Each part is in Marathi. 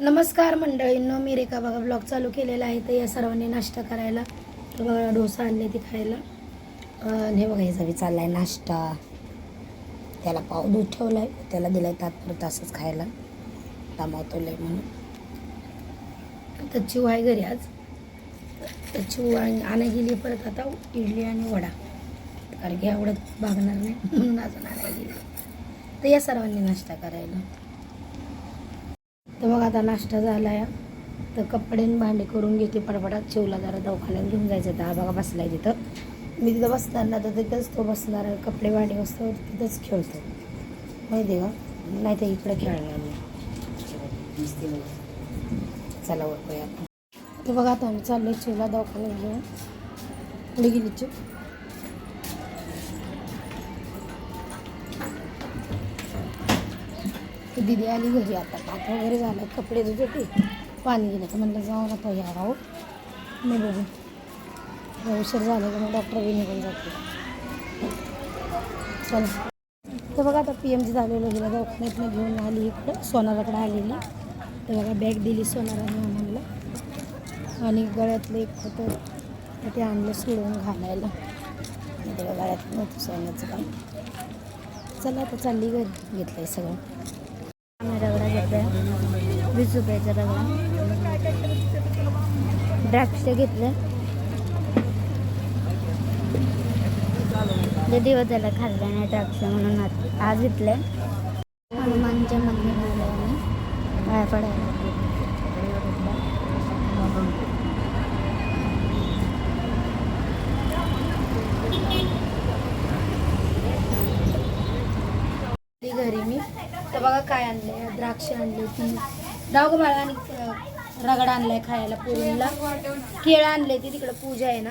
नमस्कार मंडळींनो मी रेखा बघा. ब्लॉग चालू केलेला आहे तर या सर्वांनी नाश्ता करायला. बघा डोसा आणले ते खायला. आणि हे बघा हे सगळी चाललाय नाश्ता. त्याला पाव दूध ठेवलाय. त्याला दिला आहे तात्पुरता असंच खायला. दमावतोलंय म्हणून. तर चिव आहे घरी आज. तर चिव आणि गेली परत आता इडली आणि वडा. कारण की आवडत भागणार नाही म्हणून अजून आणायला गेली. तर या सर्वांनी नाश्ता करायला. तर बघा आता नाश्ता झाला आहे तर कपडे भांडे करून घेते पडपडात शिवला जरा दवाखान्यात घेऊन जायचं तर बागा बघा बसलाय तिथं. मी तिथं बसणार ना तर तिथंच तो बसणार कपडे भांडे बसतो तिथंच खेळतो. माहिती आहे का? नाही तर इकडे खेळणार नाही. चला ओळखूया तर बघा आता आम्ही चाललो शिवला दवाखान्यात घेऊन. पुढे गेली चिव दिदी आली घरी आता. भात वगैरे झालं कपडे धुत होते. पाणी गेलं तर म्हणलं जाऊ आता या राहू हो. मी बघू. उशीर झाला तर मग डॉक्टर बी निघून जाते. चला. तर बघा आता पी एम जी झालेलं गेलं दवाखान्यातनं घेऊन आली इकडं. सोनाराकडे आलेली. तर बघा बॅग दिली सोनाराने आम्हाला. आणि गळ्यातलं एक होतं तर ते आणलं सोडून घालायला. ते गळ्यात नव्हतं सोन्याचं काम. चला आता चालली घरी घेतलं आहे सगळं. रगडा घेतला वीस रुपयाचा रगडा द्राक्ष घेतलं. ते दिवस त्याला खाल्ले नाही द्राक्ष म्हणून आज- आज घेतले हनुमानच्या मंदिराला आम्ही. पाया पडायला घरी मी. तर बघा काय आणले द्राक्ष आणले ती. डाव बाळा आणि रगड आणलाय खायला पोरीला. केळं आणले ती तिकडं पूजा आहे ना.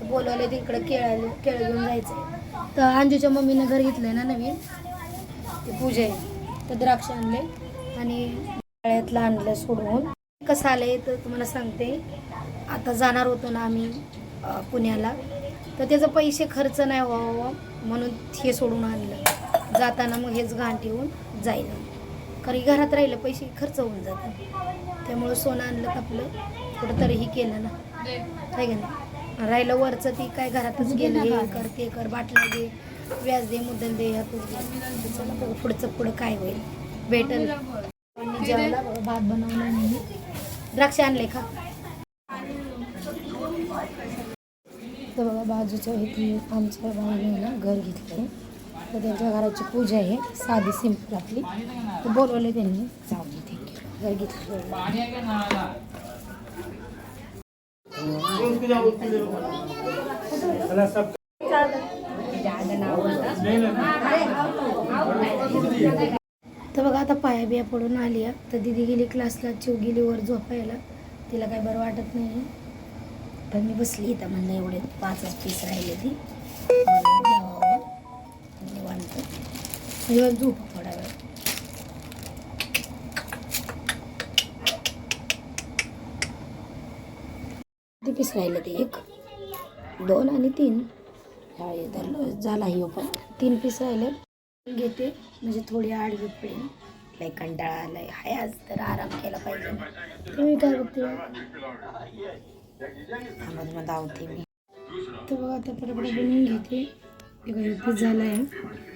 तर बोलवले तिकडं केळं केळं घेऊन जायचं तर अंजूच्या मम्मीनं घर घेतलंय ना नवीन. ते पूजा आहे. तर द्राक्ष आणले आणि गळ्यातलं आणलं सोडवून कसं आलंय तर तुम्हाला सांगते. आता जाणार होतो ना आम्ही पुण्याला. तर त्याचं पैसे खर्च नाही व्हावं म्हणून हे सोडून आणलं. जाताना मग हेच घाण ठेवून जाईल कारण घरात राहिलं पैसे खर्च होऊन जातात. त्यामुळं सोनं आणलं आपलं कुठंतरी ही केलं ना. काय का नाही? राहिलं वरचं ती काय घरातच गेलं हे कर ते कर बाटला दे व्याज दे मुद्दल दे ह्यातच चला पुढचं पुढं काय होईल. भेटल. जेवायला भात बनवला मी. द्राक्ष आणले का? तर बघा बाजूच्या इथे आमच्या भावाने ना घर घेतलं तर त्यांच्या घराची पूजा आहे. साधी सिंपल आपली. तर बोलवले त्यांनी. जाऊ दे थँक्यू घर घेतलं तर. बघा आता पाया बिया पडून आली आहे. तर दिदी गेली क्लासला चिव गेली वर झोपायला. तिला काय बरं वाटत नाही पण मी बसली इथं म्हणलं एवढे पाचच पीस राहिले ती. जेव्हा झोप थोडा वेळ किती पीस राहिले ते? एक दोन आणि तीन. झाला ही पण तीन पीस राहिले. घेते. म्हणजे थोडी आडवी पडेल. लय कंटाळा आलाय. हाय आज तर आराम केला पाहिजे. तुम्ही काय बघते धावते मी. तर बघा आता बनवून घेते. एक पीस झाला आहे.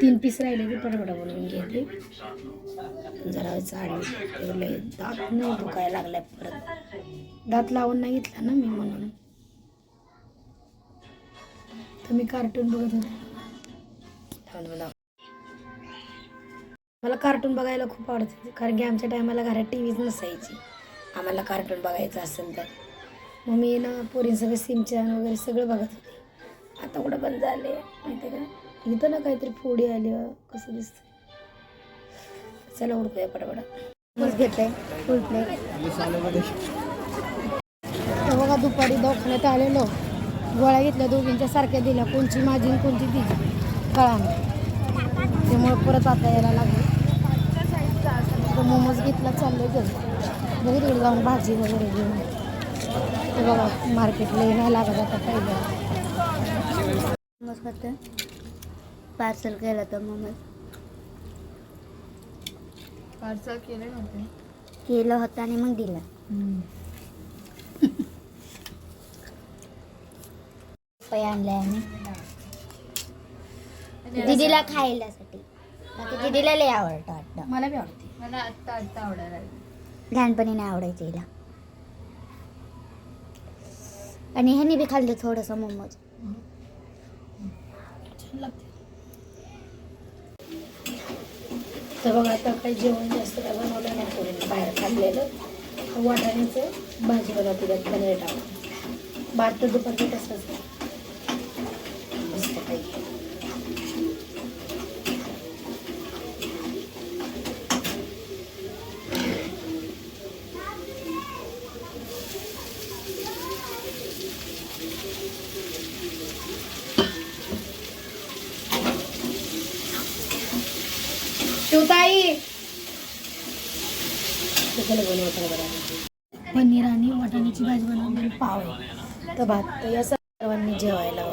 तीन पीस राहिले ते पटापटा बनवून घेते जरा आडवी दात नाही दुखायला लागलाय परत. दात लावून नाही घेतला ना मी म्हणून. तर मी कार्टून बघत होते. थांब मला मला कार्टून बघायला खूप आवडते. कारण की आमच्या टायमाला घरात टी व्हीच नसायची. आम्हाला कार्टून बघायचं असेल तर. मग मी ना पोरींसगळं सिमच्यान वगैरे सगळं बघत होते. आता कुठं बंद झाले माहिती आहे का? इथं ना काहीतरी फोडी आली कसं दिसतं चला उडकूया पटापटा. मग घेत फुल प्लेट तर बघा दुपारी दवाखान्यात आलेलो. गोळ्या घेतल्या दोघींच्या सारख्या दिल्या. कोणची माझी कोणची तिची. कळा त्यामुळे परत आता यायला लागले. तर मोमोज घेतला चाललोय घरी. बघू तिकडे जाऊन भाजी वगैरे घेऊन. ते बघा मार्केटला नाही लागत आता पहिलं. मग पार्सल केलं तर मग पार्सल केलं नव्हतं केलं होतं आणि मग दिलं. पै आणलाय आम्ही. दीदीला खायलासाठी. बाकी दीदीला लय आवडतं वाटतं. मला बी आवडते. मला आत्ता आत्ता आवडायला लागली. लहानपणी नाही आवडायचं हिला. आणि ह्यानी बी खाल्लं थोडंसं मोमोज. छान लागते. तर बघा आता काही जेवण जास्त काय बनवलं नाही पोरीने बाहेर खाल्लेलं. वाटाण्याचं भाजी बनवते त्यात पनीर टाकून. भात तर दुपारचं तसंच. शिवताई पनीर आणि वाटाण्याची भाजी बनवून पाव तर भात तर या सर्वांनी जेवायला